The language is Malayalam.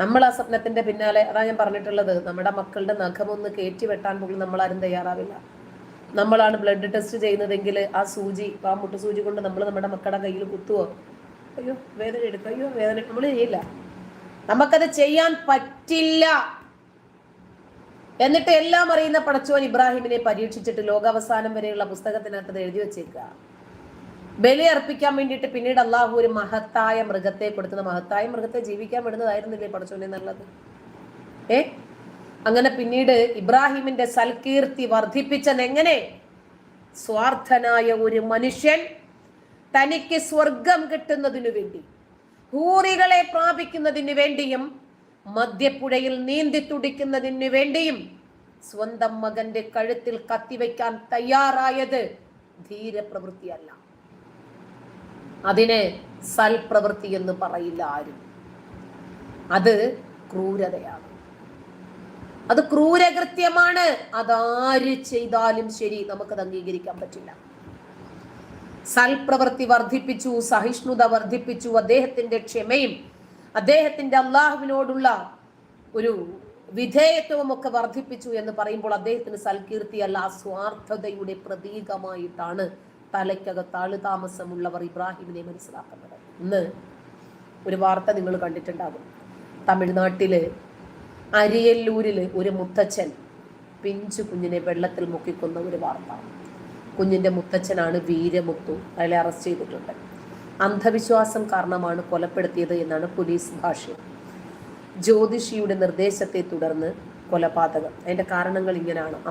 നമ്മൾ ആ സ്വപ്നത്തിന്റെ പിന്നാലെ അതാ ഞാൻ പറഞ്ഞിട്ടുള്ളത് നമ്മുടെ മക്കളുടെ നഖമൊന്ന് കയറ്റി വെട്ടാൻ പോലും നമ്മൾ ആരും തയ്യാറാവില്ല. നമ്മളാണ് ബ്ലഡ് ടെസ്റ്റ് ചെയ്യുന്നതെങ്കിൽ ആ സൂചി ആ മുട്ടു സൂചി കൊണ്ട് നമ്മൾ നമ്മുടെ മക്കളുടെ കയ്യിൽ കുത്തുവോ? അയ്യോ വേദന എടുക്കും അയ്യോ വേദന നമ്മൾ ചെയ്യില്ല. നമുക്കത് ചെയ്യാൻ പറ്റില്ല. എന്നിട്ട് എല്ലാം അറിയുന്ന പടച്ചോൻ ഇബ്രാഹിമിനെ പരീക്ഷിച്ചിട്ട് ലോകാവസാനം വരെയുള്ള പുസ്തകത്തിനകത്ത് എഴുതി വെച്ചേക്കുക. ബലി അർപ്പിക്കാൻ വേണ്ടിയിട്ട് പിന്നീട് അള്ളാഹു ഒരു മഹത്തായ മൃഗത്തെ കൊടുക്കുന്ന മഹത്തായ മൃഗത്തെ ജീവിക്കാൻ വിടുന്നതായിരുന്നില്ലേ പടച്ചോനെ നല്ലത്? ഏ? അങ്ങനെ പിന്നീട് ഇബ്രാഹിമിന്റെ സൽകീർത്തി വർദ്ധിപ്പിച്ചത് എങ്ങനെ? സ്വാർത്ഥനായ ഒരു മനുഷ്യൻ തനിക്ക് സ്വർഗം കിട്ടുന്നതിനു വേണ്ടി ഹൂറികളെ പ്രാപിക്കുന്നതിനു വേണ്ടിയും മദ്യപ്പുഴയിൽ നീന്തി തുടിക്കുന്നതിന് വേണ്ടിയും സ്വന്തം മകന്റെ കഴുത്തിൽ കത്തിവെക്കാൻ തയ്യാറായത് ധീരപ്രവൃത്തിയല്ല. അതിന് സൽപ്രവൃത്തി എന്ന് പറയില്ല ആരും. അത് ക്രൂരതയാണ്. അത് ക്രൂരകൃത്യമാണ്. അതാര് ചെയ്താലും ശരി നമുക്കത് അംഗീകരിക്കാൻ പറ്റില്ല. സൽപ്രവൃത്തി വർദ്ധിപ്പിച്ചു സഹിഷ്ണുത വർദ്ധിപ്പിച്ചു അദ്ദേഹത്തിന്റെ ക്ഷമയും അദ്ദേഹത്തിന്റെ അള്ളാഹുവിനോടുള്ള ഒരു വിധേയത്വവും ഒക്കെ വർദ്ധിപ്പിച്ചു എന്ന് പറയുമ്പോൾ അദ്ദേഹത്തിന് സൽകീർത്തിയല്ല സ്വാർത്ഥതയുടെ പ്രതീകമായിട്ടാണ് തലയ്ക്കകത്ത് ആളുതാമസമുള്ളവർ ഇബ്രാഹിമിനെ മനസ്സിലാക്കുന്നത്. ഇന്ന് ഒരു വാർത്ത നിങ്ങൾ കണ്ടിട്ടുണ്ടാകും. തമിഴ്നാട്ടിൽ അരിയല്ലൂരിൽ ഒരു മുത്തച്ഛൻ പിഞ്ചു കുഞ്ഞിനെ വെള്ളത്തിൽ മുക്കിക്കൊന്ന ഒരു വാർത്ത. കുഞ്ഞിന്റെ മുത്തച്ഛനാണ് വീരമുത്തു. അയാളെ അറസ്റ്റ് ചെയ്തിട്ടുണ്ട്. അന്ധവിശ്വാസം കാരണമാണ് കൊലപ്പെടുത്തിയത് എന്നാണ് പോലീസ് ഭാഷ്യം. ജ്യോതിഷിയുടെ നിർദ്ദേശത്തെ തുടർന്ന് കൊലപാതകം. അതിന്റെ കാരണങ്ങൾ ഇങ്ങനെയാണ്.